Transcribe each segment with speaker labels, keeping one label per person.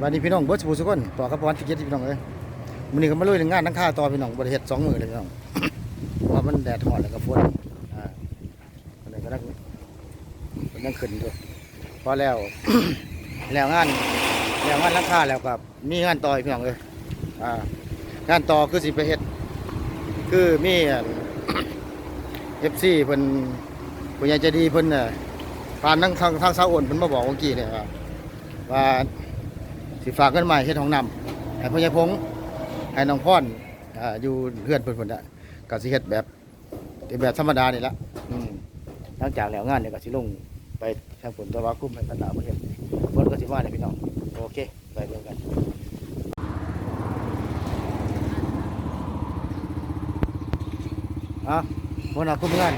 Speaker 1: บายดีพี่น้องเบิร์ดสบูสุกนต่อกับวันที่เกียรติพี่น้องเอ้ยมื้อนี้ก็มาลุยในงานทั้งค่าต่อพี่น้องบ่ได้เฮ็ดสองหมื้อเลยพี่น้องเพราะมันแดดร้อนแล้วก็ฝนอ่าก็เลยก็นั่งก็นั่งขึ้นอยู่พอแล้วแล้วงานแล้วงานทั้งค่าแล้วก็มีงานต่อพี่น้องเอ้ยอ่างานต่อคือสิไปเฮ็ดคือมีอ่า FC เพิ่นผู้ใหญ่ใจดีเพิ่นน่ะผ่านทางทางทางสาวโอนเพิ่นมาบอกเมื่อกี้เนี่ยว่าว่า สิฝากเงินมาให้เฮ็ดห้องน้ำให้พ่อใหญ่พงษ์ให้น้องพรอ่าอยู่เพื่อนเพิ่นเพิ่นน่ะก็สิเฮ็ดแบบแบบธรรมดานี่ละอืมหลังจากแล้วงานเนี่ยก็สิลงไปทางฝนตะวันคุ้มให้กันดาวเพิ่นเพิ่นก็สิมาเนี่ยพี่น้องโอเคไปเบิ่งกันอะบ่น่าคุ้มงาน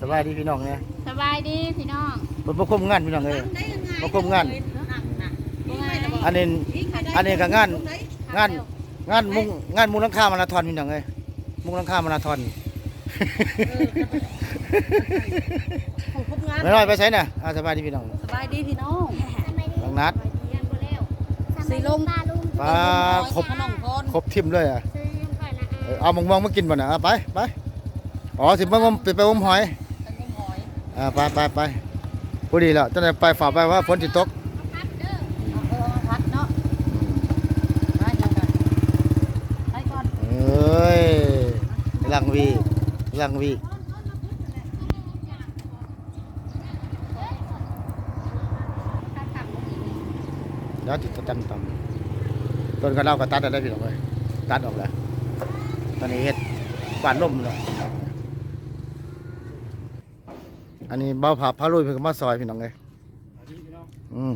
Speaker 1: สบายดีพี่น้องเนี่ย
Speaker 2: สบายดีพี่น้อง
Speaker 1: บ่บ่คุ้มงานพี่น้องเอ้ยมาคุมงาน อันนี้อันนี้ก็งานงานงานมุงงานมุงหลังคามาราธอนพี่น้องเอ้ยมุงหลังคามาราธอน
Speaker 3: ของพบงาน
Speaker 1: ไม่น้อยไปใช้น่ะอ่าสบายดีพี่น้อง
Speaker 3: สบายดีพี่น้อง
Speaker 1: น้องนัด
Speaker 3: สีลง
Speaker 1: ปลาครบ
Speaker 3: ขนมพร
Speaker 1: ครบทิมเลยอะเออเอามองมองมากินบ่น่ะเอาไปไปอ๋อสิมางมไปไปงมหอย
Speaker 3: เป็นงมหอย
Speaker 1: อ่าไปไปไปพอดีแล้วตอนนี้ไปฝากไปว่าฝนสิตก
Speaker 3: เอาเออมาพักเนาะได้จังกันไปก่อน
Speaker 1: เอ้ยลังวี ลังวีเดี๋ยวติดตันต่ำต้นกระเล่าก็ตัดได้พี่น้องเลยตัดออกแล้ว ตอนนี้เฮ็ดกวาดล่มเลยอันนี้เบาผาพาลุยเพิ่งมาซอยพี่น้องเลยอืม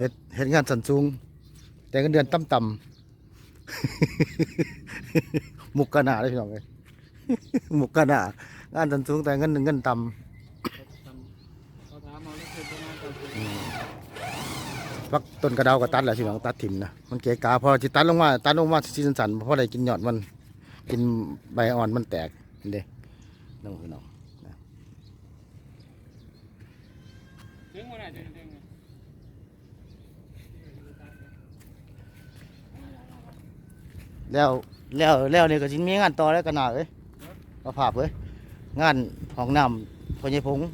Speaker 1: เฮ็ดเฮ็ดงานสันสูง แต่เงินเดือนต่ำต่ๆมุกกะหนาเลยพี่น้องเลยมุกกะหนางานสันสูงแต่เงินเงินต่ำพักต้นกระเดาวก็ตัดแหละพี่น้องตัดถิ่มนะมันเกะกาพอจิตัดลงมาตัดลงมาซีสันสันๆเพราะอะไรกินยอดมัน กินใบอ่อนมันแตกนี่เด้น้องพี่น้องนะ แล้วแล้วแล้วนี่ก็จิมีงานต่อแล้วกันหนาเอ้ยมาภาพเอ้ยงานห้องน้ำพญพงษ์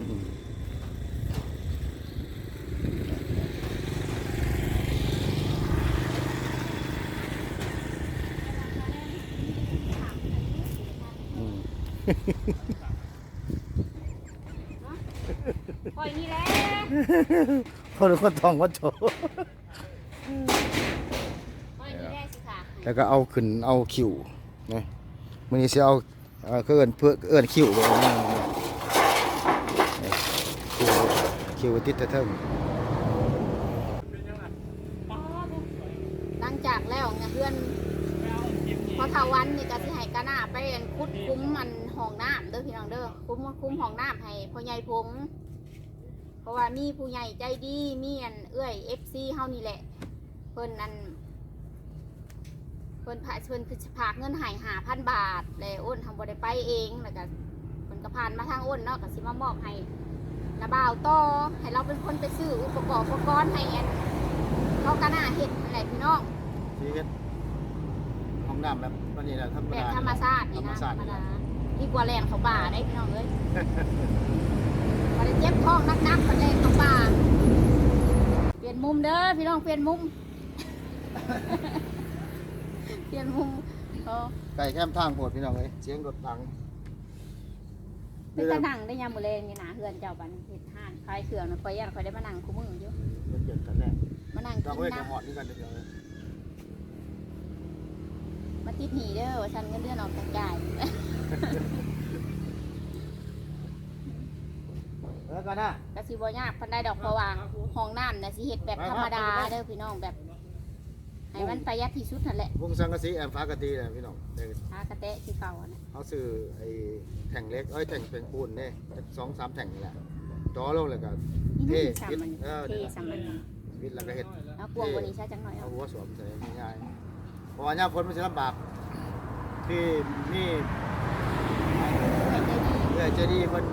Speaker 1: อืมอืม
Speaker 2: คอยนี่แหละ
Speaker 1: คนคนทองวัดโจ
Speaker 2: คอยนี่แหละสิค่ะ
Speaker 1: แล้วก็เอาขึ้นเอาคิวนะมันนี้สิเอาเอ่อคือเอินเพื่อเอินคิวไปนี่คิวคิวติดต่เทิง
Speaker 2: หลังจากแล้วเนี่ยเพื่อนพอทาวันนี่ก็สิให้กะหน้าไปเรียนคุดคุ้มมันห้องน้ำเด้อพี่น้องเด้อคุ้มคุ้มห้องน้ำให้พ่อใหญ่พงเพราะว่ามีผู้ใหญ่ใจดีมีอันเอื้อยเอฟซีเฮานี่แหละ เพิ่นอัน เพิ่นพาเพิ่นคือฝากเงินให้หาพันบาทแล้วอ้นทำบ่ได้ไปเองแล้วก็เพิ่นก็ผ่านมาทางอ้นเนาะก็สิมามอบให้ระบ่าวต่อให้เราเป็นคนไปซื้ออุปกรณ์อุปกรณ์ให้อันเขากะหน้าเฮ็ดนั่นแหละพี่น้อง
Speaker 1: ที่เฮ็ดห้องน้ำแบบวันนี้แหละธรรม
Speaker 2: แบบ
Speaker 1: ดา
Speaker 2: ธรรมชาตินี่
Speaker 1: ธรรม
Speaker 2: นะ
Speaker 1: ชา
Speaker 2: ธร
Speaker 1: ติ
Speaker 2: รม
Speaker 1: นี่แห
Speaker 2: ดา
Speaker 1: ละ
Speaker 2: ดีกว่าแลนเขาป่าได้พี่น้องเอ้ยพอได้เจ็บท้องนักๆพอแลนเขาป่าเปลี่ยนมุมเด้อพี่น้องเปลี่ยนมุมเปลี่ยนมุมเออ
Speaker 1: ไก่แคมทางโพดพี่น้องเลยเสียงรถดัง
Speaker 2: เป็นตะนั่งได้ยามมื้อแลงนี่นะเฮือนเจ้าบัดนเฮ็ดห้านขายเครื่องน่ะข่อยย่านข่อยได้มานั่งคู่มืออยู่
Speaker 1: เดือดเดือดกันแน่
Speaker 2: มานั่ง
Speaker 1: เรา
Speaker 2: กิน
Speaker 1: เว้ย
Speaker 2: น้
Speaker 1: จะหอดนี่กันเดี๋ยวเลยำ
Speaker 2: มาติดหนีเด้อว่าฉันเงินเดือนออกจากจ่าย
Speaker 1: เออกันนะ
Speaker 2: ก็สิบ่ยากปานใดดอกเพราะว่าห้องน้ำน่ะสิเฮ็ดแบบธรรมดาเด้อพี่น้องแบบ ให้มันประหยัดที่สุดนั่นแหละ
Speaker 1: วงสังกะสีแอมฟ้ากะตีนะพี่น้องเดี๋ยว
Speaker 2: หากระเตะที่เก่าอะนะ
Speaker 1: เขาซื้อไอ้แท่งเล็กเอ้ยแท่งเป็นปูนเนี่ยสองสามแท่งนี่แหละจ่อลงเลยก็เท่
Speaker 2: นี่สามมัน
Speaker 1: เออ
Speaker 2: เทสามมัน
Speaker 1: วิทย์แล้วก็เฮ็ด
Speaker 2: เอากวงกวันนี้ใช้จังหน่อย
Speaker 1: เอา
Speaker 2: เอา
Speaker 1: หัวสวมใส่ง่ายๆเพราะว่าย่ามพ้นมันจะลำบากที่นี่
Speaker 2: ให้
Speaker 1: ใจดีเพิ่น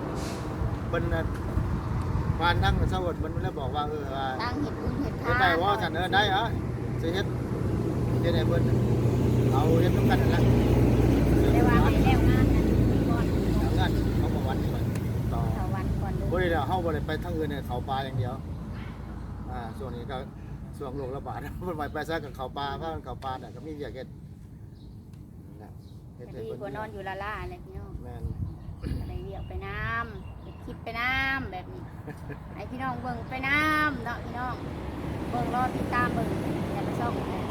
Speaker 1: เพิ่นน่ะบ้านนั่งเศร้าเพิ่นแล้วบอกว่าเออว่า
Speaker 2: ทางเห็ดบุญเห็ด
Speaker 1: เฮ็ด
Speaker 2: ทาน
Speaker 1: ได้บ่ฉันเออได้เหรอสิเฮ็ด เฮ็ดให้เพิ่นเอาเฮ็ดนำกันนั่นแหละ
Speaker 2: ได้ว่าให้แล้วงานนะก่อน
Speaker 1: เอางานเขามาวันนี้ก่อนต่อ
Speaker 2: เท่าวันก่อนเลย
Speaker 1: บ่ได้แล้วเฮาบ่ได้ไปทางอื่นเนี่ยเขาปลาอย่างเดียวอ่าช่วงนี้ก็ช่วงโรคระบาดเพิ่นไปไปซะกับเขาปลาเพราะมันเขาปลาน่ะก็มีเวียกเฮ็ดนั่นน่ะเฮ็ด
Speaker 2: พ
Speaker 1: ให้
Speaker 2: อดี
Speaker 1: เพิ่น
Speaker 2: กว่านอนอยู่ละล่าเลยพี่น้อง
Speaker 1: แม่น
Speaker 2: อะไรเรียกไปน้ำเก็บคลิปไปน้ำแบบนี้ให้พี่น้องเบิ่งไปน้ำเนาะพี่น้องเบิ่งรอติดตามเบิ่งอย่าไปช่องอย่าเ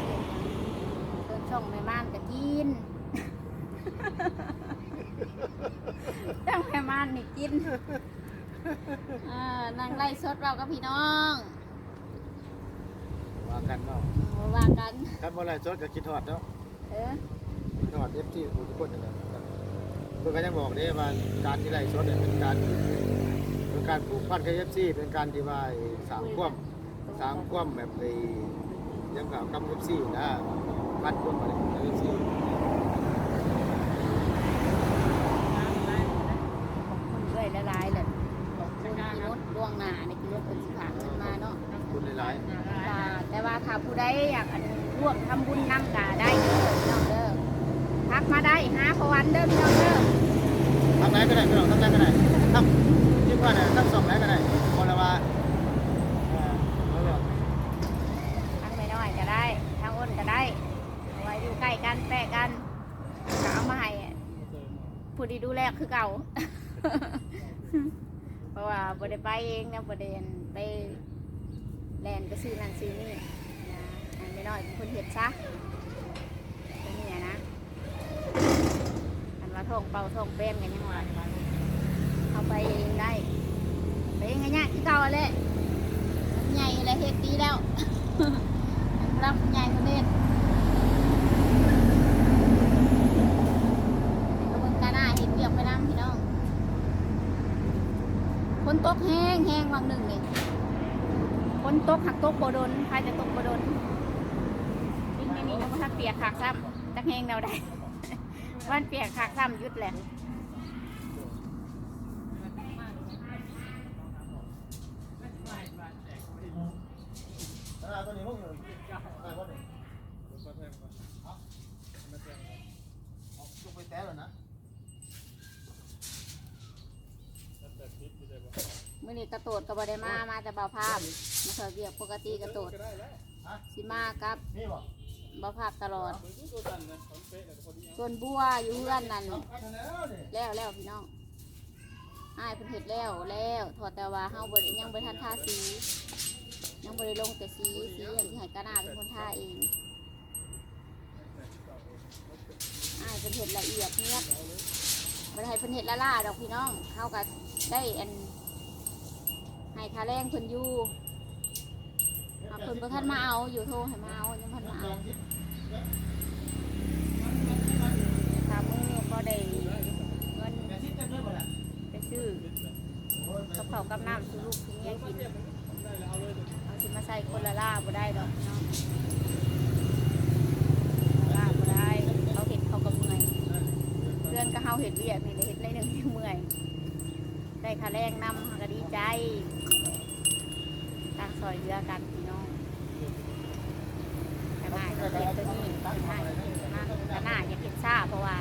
Speaker 2: ชื่อเพิ่นช่องแม่ม่านกับกินตั้งแม่ม่านนี่กินอ่านางไล่สดเรากับพี่น้อง
Speaker 1: ว่ากันเนาะ
Speaker 2: มาว่ากัน
Speaker 1: คันบ่ไล่สดก็คิดฮอดเนาะ
Speaker 2: เออ
Speaker 1: คิดฮอด FT ทุกคนนั่นแหละเพิ่นก็ยังบอกเด้ว่าการที่ไล่สดเนี่ยเป็นการเป็นการผูกพันกับ FC เป็นการที่ว่าสร้างความสามความแบบไอ้ยังกับกำกับซี่นะ พัดความอะไรกำกับซี่
Speaker 2: ขอบคุณด้วยละลายๆเลยขอบคุณพี่นุชล่วงหน้าในพี่นุชเป็นสิขาเงินมาเนาะ
Speaker 1: คุณหลาย
Speaker 2: ค่ะแต่ว่าถ้าผู้ใดอยากอันร่วมทำบุญนำกาได้เด้อพี่น้องเด้อทักมาได้หาพวันเด้อพี่น้องเด้อ
Speaker 1: ๆทำไหนก็ได้พี่น้องทำไหนก็ได้ทำคิดว่าเนี่ยทำสองไหนก็ได้คนละว่าเออเอาเรื่อง
Speaker 2: ทั้งไม่น้อยก็ได้ทั้งอ้นก็ได้เอาไว้อยู่ใกล้กันแปะกันก็เอามาให้ ผู้ที่ดูแลคือเก่า เพราะว่าบ่ได้ไปเองนะบ่ได้อันไปแลนไปซื้อนั่นซื้อนี่นะอันไม่น้อยเป็นคนเฮ็ดซะเป็นเนี่ยนะอันว่าท่องเป่าท่องเป็นกันยังว่าเอาไปเองได้ ไปเองไงเนี่ยที่เก่าเลยใหญ่และเฮ็ดดีแล้วรับใหญ่ประเทศกระบวนการหน้าเห็นเรียบไปน้ำพี่น้องคนต กแห้งแห้งวังหนึ่งนี่คนตกหักตกโบดนใครจะตกโบดนวิ่งในนี้ยังไม่ทันเปียกขากซ้ำจักแห้งแนวใดวันเปียกขากซ้ำยุดแหละ
Speaker 1: อ่าตัวนี้พวกอยู่อ่าพวกนี้เอาเอาลูกไปแตะแล้วนะ
Speaker 2: มื่อนี้ กระโตดกับบไดมามาแต่เบาภาพมาเถอะเรียกปกติกระโตดสิมากับ
Speaker 1: นี่บ่
Speaker 2: เบาภาพตลอด ส่วนบัวอยู่เพื่อนนั่น
Speaker 1: เอาไปแล้วนี่
Speaker 2: แล้วแล้วพี่น้องอ้ายเพิ่นเฮ็ดแล้วแล้วถอดแต่ว่าเฮาบ่ได้ยังบ่ทันทาสียังบ่ได้ลงแต่สีสีอย่างที่ให้กาหน้าเป็นคนทาเองอ้ายเพิ่นเฮ็ดละเอียดเนียบบ่ได้ให้เพิ่นเฮ็ดละล่าดอกพี่น้องเฮาก็ได้อัน ให้ค่าแรงเพิ่นอยู่หากเพิ่นบ่ทันมาเอาอยู่โทรให้มาเอายังบ่ทันมาเอาถ้ามื้อบ่ได้เงินไปซื้อกับข้าวกับน้ำซื้อลูกซื้อเมียกินเอาสิมาใส่คนละล่าบ่ได้ดอกเนาะล่าบ่ได้เขาเห็นเขาก็เมื่อยเพื่อนก็เฮาเห็นเวียกนี่ได้เห็นได้หนึ่งเมื่อยได้ค่าแรงนำก็ดีใจ ซอยเรือกันพี่น้องแต่ง่ายก็เห็นตัวนี้ง่ายมากก็น่าอยากเห็นซ่าเพราะว่า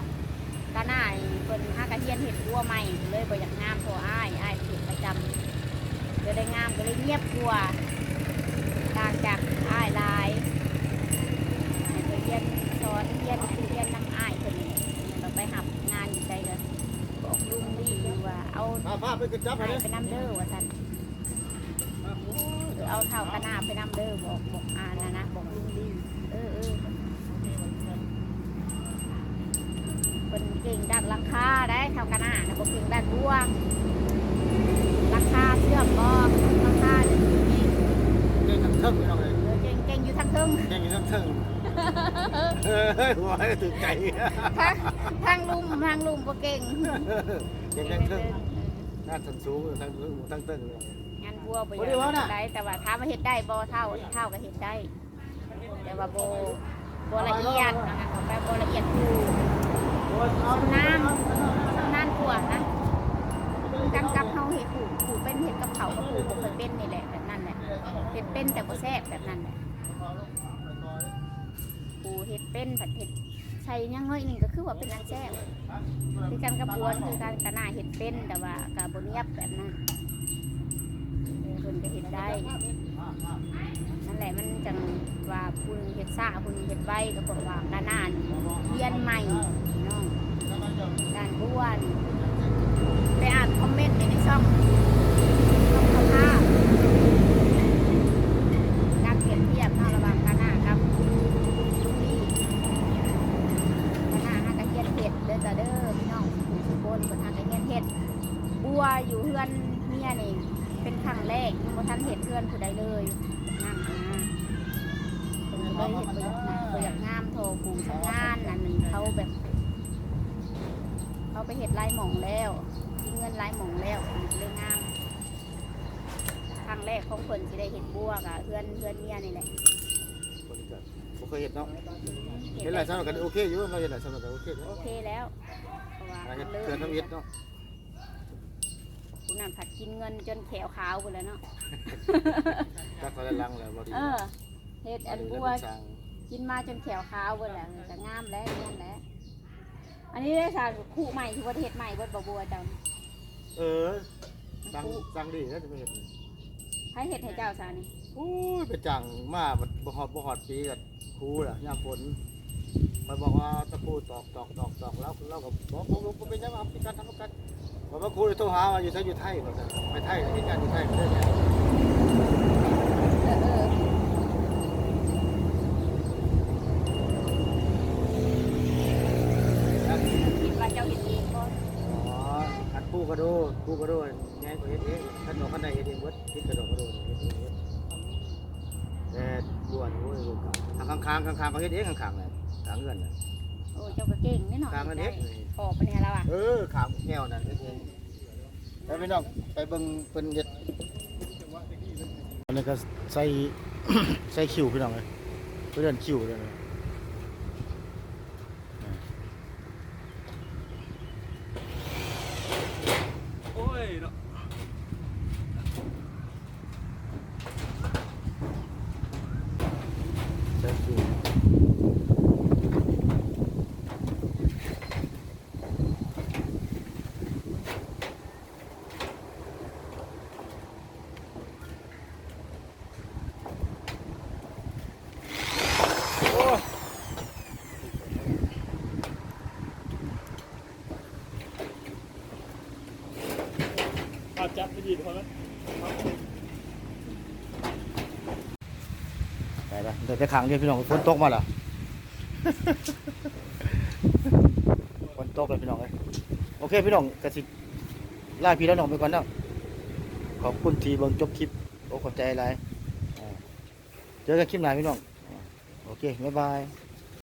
Speaker 2: ก็น่าเพิ่นหากระเทียนเห็ดบัวใหม่เลยบ่อยากงามโทรอ้ายอ้ายเห็ดประจำก็ได้งามก็เลยเงียบกว่าต่างจากอ้ายหลายให้เพิ่นเรียนสอนเรียนคือเรียนน้ำอ้ายเพิ่นเราไปหับงานอยู่ใจเลยบอกลุงดีอยู่ว่าเอา
Speaker 1: พาพาไปขึ้นจับไป
Speaker 2: อ้าย
Speaker 1: เลย
Speaker 2: ไปน้ำเด้อว่าซั่นหรือ เอาเท่ากระนาไปน้ำเด้อบอกบอกอานะนะบอกลุงดีเออเออเป็นเก่งด้านราคาได้เท่ากันอะนะบ่เก่งด้านบัวราคาเชื่อมบ่ราคาจะมี
Speaker 1: เก่งทั้งเทิงพี่น้องเลย
Speaker 2: เออเก่งเก่งอยู่ทั้งเทึง
Speaker 1: เก่งอยู่ทั้งเทิงเฮ้ยหัวให้ถึงใจ
Speaker 2: ทั้งทั้งลุ่มทั้งลุ่มบ่เก่ง
Speaker 1: เก่งทั้งเทิงหน้าสันสูงทั้งสูงทั้งเทิงเลย
Speaker 2: ลัวบ่อยา
Speaker 1: ง
Speaker 2: ได้ แต่ว่าถามว่าเห็ดได้บ่เท่าเท่าก็เห็ดได้ แต่ว่าบ่บ่ละเอียดนะคะเขบไปบ่ละเอียด
Speaker 1: คือชำนา
Speaker 2: ญำนาญกว่านะกันกับเฮาเห็ดปูกปลูเป็นเห็ดกับเขาก็ปลูกบ่เคยเป็นนี่แหละแบบนั้นแหละเห็ดเป็นแต่บ่แซ่บแบบนั้นแหละปูเห็ดเป็นผัดเฮ็ดใช้ยังน้อยนึงก็คือว่าเป็นอันแซ่บที่กันกระบัวคือการกระหน่าเห็ดเป็นแต่ว่าก็บ่เนียบแบบนั้น ก็เห็ดได้ นั่นแหละมันจังว่าคุณเห็ดซ่าคุณเห็ดใบก็บอกว่าด้านหน้าเรียนใหม่น้องด้านบ้วนไปอ่านคอมเมนต์ในช่องช่องเขาภาพการเปรียบเทียบเนาะระหว่างกะหน้ากับลูกนี่กะหน้าหากะเฮ็ดเฮ็ดเด้อจ้ะเด้อพี่น้องทุกคนเพิ่นหากะเฮ็ดเฮ็ดบัวอยู่เฮือนเมียนี่เป็นครั้งแรกยังบ่ทันเฮ็ดเฮือนผู้ใดเลย นั่งนะเพิ่นก็ เลยเห็นประโยชน์นะประโยชน์งามโทรปูทำงานนั่นนึงเขาแบบ เขาไปเห็ดลายหมองแล้วมีเงินลายหมองแล้วมันก็เลยงามครั้งแรกของคนที่ได้เห็ดบัวกับเพื่อนเพื่อนเมียนี่แหละ
Speaker 1: คนนี้ก็บ่เคยเห็นเนาะเห็นหลายสำหรับกันโอเคอยู่เราเห็นหลายสำหรับกันโอเคเนาะ
Speaker 2: โอเคแล้วเพราะว่า
Speaker 1: หลายเห็ด
Speaker 2: เริ่ม
Speaker 1: เกินน้ำเย็ดเนาะ
Speaker 2: คุณนั่นผัดกินเงินจนแขวขาวไปแล้วเนาะ
Speaker 1: จักเขาได้ลังแล้วบ่ดี
Speaker 2: เออเห็ดอันบัว
Speaker 1: แล้วเป็นสร้าง
Speaker 2: กินมาจนแขวขาวไปแล้วจะงามแล้วงามแล้ว อันนี้ได้สารคู่ใหม่ที่ประเทศใหม่เบิดบ่บัวเจ้า
Speaker 1: เออสั่งสั่งดีแล้วจะไปเห็น
Speaker 2: ให้เห็ดให้เจ้าซานี่
Speaker 1: โอ้ยไปจังมาบัดบ่ฮอดบ่ฮอดปีกับครูล่ะยามฝนไปบอกว่าตะปูตอกตอกตอกตอกแล้วเราก็บอกบ่บ่เป็นหยังครับเป็นการทำกันบอกว่าครูโทรหาว่าอยู่ไสอยู่ไทยว่าซั่นไปไทยเฮ็ดงานอยู่ไทยได้ไง
Speaker 2: เออเออ คิดว่าเจ้าเห็นเองบ่
Speaker 1: อ๋ออันปู กระโดดปูกระโดดไงก็เฮ็ดเองคันดอกคันใดเฮ็ดเองเบิดคิดกระโดดกระโดดเฮ็ดเองเบิดแต่บวนโอ้ยลูกกับข้างข้างข้างข้างๆก็เฮ็ดเองข้างข้างๆเลยทางเงินน่ะ
Speaker 2: โอ้เจ้าก็เก่งแน่นอน
Speaker 1: ข้างกันเฮ็ด
Speaker 2: ขอบปะเนี่ยแล้วอะ
Speaker 1: เออขางแก้วนั่นเฮ็ดเองไปพี่น้องไปเบิ่งเพิ่นเฮ็ดอันนี้ก็ใส่ใส่คิวพี่น้องเลยเพิ่นเดินคิวเลยนะ
Speaker 4: โอ้ยเนาะ
Speaker 1: ใส่คิวโอ้ย
Speaker 4: อาจับ ไปดีพอแล้ว
Speaker 1: ไปละเดี๋ยวไปขังเดียวพี่น้องฝนตกมาเหรอ ฝนตกเลยพี่น้องเลยโอเคพี่น้องกสิลาพี่แล้วน้องไปก่อนเนาะขอบคุณที่เบิ่งจบคลิป โอ้ขอบใจหลายอ่าเจอกันคลิปหน้าพี่น้องอ่าโอเค บ๊ายบาย